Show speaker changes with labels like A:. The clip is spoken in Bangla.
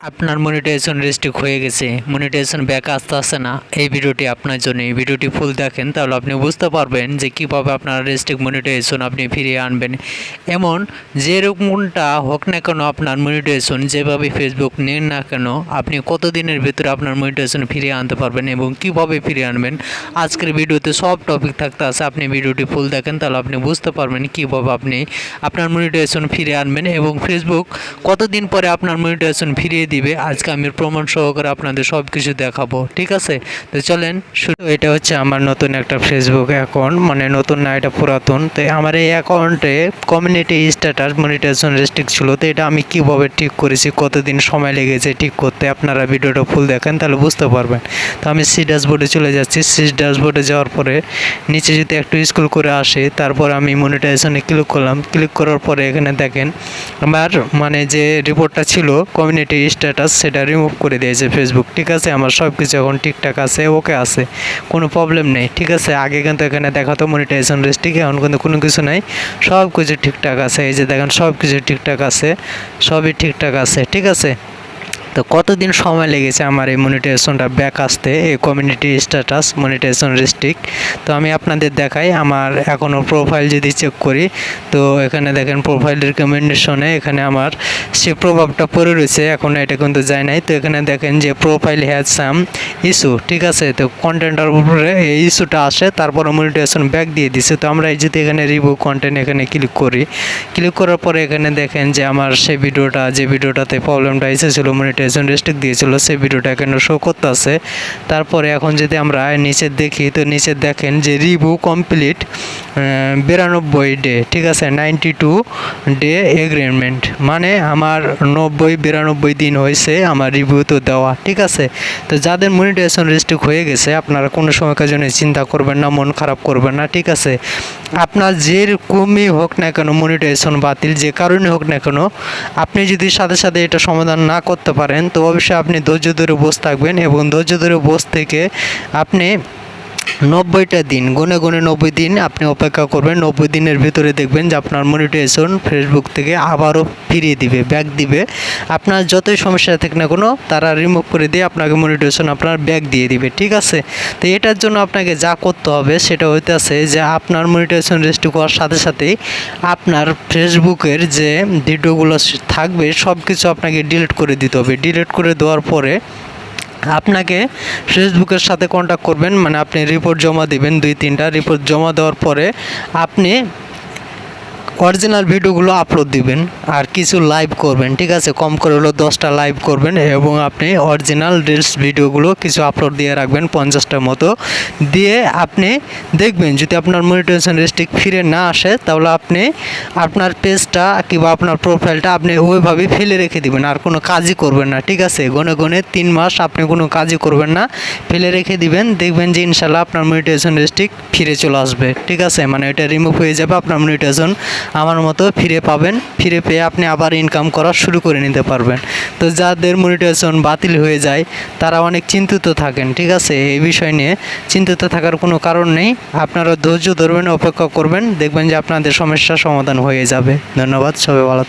A: আপনার মনিটাইজেশন রেস্ট্রিক্ট হয়ে গেছে মনিটাইজেশন ব্যাক আসতে আসছে না, এই ভিডিওটি আপনার জন্য। এই ভিডিওটি ফুল দেখেন, তাহলে আপনি বুঝতে পারবেন যে কীভাবে আপনার রেস্ট্রিক্ট মনিটাইজেশন আপনি ফিরিয়ে আনবেন। এমন যেরকমটা হোক না কেন আপনার মনিটাইজেশন যেভাবে ফেসবুক নেন না কেন, আপনি কতদিনের ভিতরে আপনার মনিটাইজেশন ফিরিয়ে আনতে পারবেন এবং কীভাবে ফিরিয়ে আনবেন, আজকের ভিডিওতে সব টপিক থাকতে আছে। আপনি ভিডিওটি ফুল দেখেন, তাহলে আপনি বুঝতে পারবেন কীভাবে আপনি আপনার মনিটাইজেশন ফিরিয়ে আনবেন এবং ফেসবুক কতদিন পরে আপনার মনিটাইজেশন ফিরিয়ে দিবে, আজকে আমি প্রমাণ সহকারে আপনাদের সব কিছু দেখাবো, ঠিক আছে? তো চলেন শুরু। এটা হচ্ছে আমার নতুন একটা ফেসবুক অ্যাকাউন্ট মানে নতুন না, এটা পুরাতন। তো আমার এই অ্যাকাউন্টে কমিউনিটি স্ট্যাটাস মনিটাইজেশন রেস্ট্রিক্ট ছিল। তো এটা আমি কীভাবে ঠিক করেছি, কতদিন সময় লেগেছে ঠিক করতে আপনারা ভিডিওটা ফুল দেখেন, তাহলে বুঝতে পারবেন। তো আমি সি ড্যাশবোর্ডে চলে যাচ্ছি। সি ড্যাশবোর্ডে যাওয়ার পরে নিচে যদি একটু স্কুল করে আসে, তারপর আমি মনিটাইজেশনে ক্লিক করলাম। ক্লিক করার পরে এখানে দেখেন, আমার মানে যে রিপোর্টটা ছিল কমিউনিটি স্ট্যাটাস সেটা রিমুভ করে দিয়েছে ফেসবুক ঠিক আছে? আমার সব কিছু এখন ঠিকঠাক আছে ওকে আছে, কোনো প্রবলেম নেই। ঠিক আছে? আগে কিন্তু এখানে দেখাতো মনিটাইজেশন রেস্ট্রিক এখন কিন্তু কোনো কিছু নাই। সব কিছু ঠিকঠাক আছে। এই যে দেখেন সব কিছু ঠিকঠাক আছে, সবই ঠিকঠাক আছে। ঠিক আছে? তো কতদিন সময় লেগেছে আমার এই মনিটাইজেশনটা ব্যাক আসতে, এই কমিউনিটি স্ট্যাটাস মনিটাইজেশন রেস্ট্রিক্ট তো আমি আপনাদের দেখাই, আমার এখনও প্রোফাইল যদি চেক করি, তো এখানে দেখেন প্রোফাইল রিকমেন্ডেশনে এখানে আমার সে প্রভাবটা পড়ে রয়েছে এখনও এটা কিন্তু যায় নাই। তো এখানে দেখেন যে প্রোফাইল হ্যাজ সাম ইস্যু ঠিক আছে? তো কন্টেন্টের উপরে এই ইস্যুটা আসে, তারপরে মনিটাইজেশন ব্যাক দিয়ে দিছে। তো আমরা এই যদি এখানে রিভিউ কন্টেন্ট এখানে ক্লিক করি ক্লিক করার পরে এখানে দেখেন যে আমার সে ভিডিওটা যে ভিডিওটাতে প্রবলেমটা এসেছিল মনিটাইজেশন রেস্ট্রিক্ট দিয়েছিল, সেই ভিডিওটা এখানে শো করতে আছে তারপরে এখন যদি আমরা নিচে দেখি, তো নিচে দেখেন যে রিভিউ কমপ্লিট বিরানব্বই ডে ঠিক আছে? নাইনটি টু ডে এগ্রিমেন্ট মানে আমার নব্বই, বিরানব্বই দিন হয়েছে আমার রিভিউ তো দেওয়া, ঠিক আছে? তো যাদের মনিটাইজেশন রেস্ট্রিক্ট হয়ে গেছে, আপনারা কোনো সময়কার জন্য চিন্তা করবেন না, মন খারাপ করবেন না, ঠিক আছে? আপনার যেরকমই হোক না কেন মনিটাইজেশন বাতিল, যে কারণে হোক না কেন, আপনি যদি সাথে সাথে এটা সমাধান না করতে পারেন তো অবশ্যই আপনি ধৈর্য ধরে বসে থাকবেন এবং ধৈর্য ধরে বসে থেকে আপনি নব্বইটা দিন, গুনে গুনে নব্বই দিন আপনি অপেক্ষা করবেন, নব্বই দিনের ভিতরে দেখবেন যে আপনার মনিটাইজেশন ফেসবুক থেকে আবারও ফিরিয়ে দিবে ব্যাক দিবে। আপনার যতই সমস্যা থাকে না কোনো, তারা রিমুভ করে দিয়ে আপনাকে মনিটাইজেশন আপনার ব্যাক দিয়ে দিবে, ঠিক আছে? তো এটার জন্য আপনাকে যা করতে হবে সেটা হইতেছে যে আপনার মনিটাইজেশন রেজিস্ট্রি করার সাথে সাথেই আপনার ফেসবুকের যে ভিডিওগুলো থাকবে সব কিছু আপনাকে ডিলিট করে দিতে হবে। ডিলিট করে দেওয়ার পরে আপনাকে ফেসবুকের সাথে কন্ট্যাক্ট করবেন মানে আপনি রিপোর্ট জমা দিবেন, দুই, তিনটা রিপোর্ট জমা দেওয়ার পরে আপনি অরিজিনাল ভিডিওগুলো আপলোড দিবেন আর কিছু লাইভ করবেন, ঠিক আছে? কম করে হলো দশটা লাইভ করবেন এবং আপনি অরিজিনাল রিলস ভিডিওগুলো কিছু আপলোড দিয়ে রাখবেন পঞ্চাশটার মতো। দিয়ে আপনি দেখবেন যদি আপনার মনিটাইজেশন রেস্ট্রিক্ট ফিরে না আসে, তাহলে আপনি আপনার পেজটা কিংবা আপনার প্রোফাইলটা আপনি ওইভাবেই ফেলে রেখে দিবেন, আর কোনো কাজই করবেন না, ঠিক আছে? গনে গনে তিন মাস আপনি কোনো কাজই করবেন না, ফেলে রেখে দিবেন, দেখবেন যে ইনশাল্লাহ আপনার মনিটাইজেশন রেস্ট্রিক্ট ফিরে চলে আসবে, ঠিক আছে? মানে এটা রিমুভ হয়ে যাবে আপনার মনিটাইজেশন আমার মতো ফিরে পাবেন, ফিরে পেয়ে আপনি আবার ইনকাম করা শুরু করে নিতে পারবেন। তো যাদের মনিটাইজেশন বাতিল হয়ে যায়, তারা অনেক চিন্তিত থাকেন, ঠিক আছে? এই বিষয় নিয়ে চিন্তিত থাকার কোনো কারণ নেই। আপনারা ধৈর্য ধরবেন, অপেক্ষা করবেন, দেখবেন যে আপনাদের সমস্যা সমাধান হয়ে যাবে। ধন্যবাদ, সবাই ভালো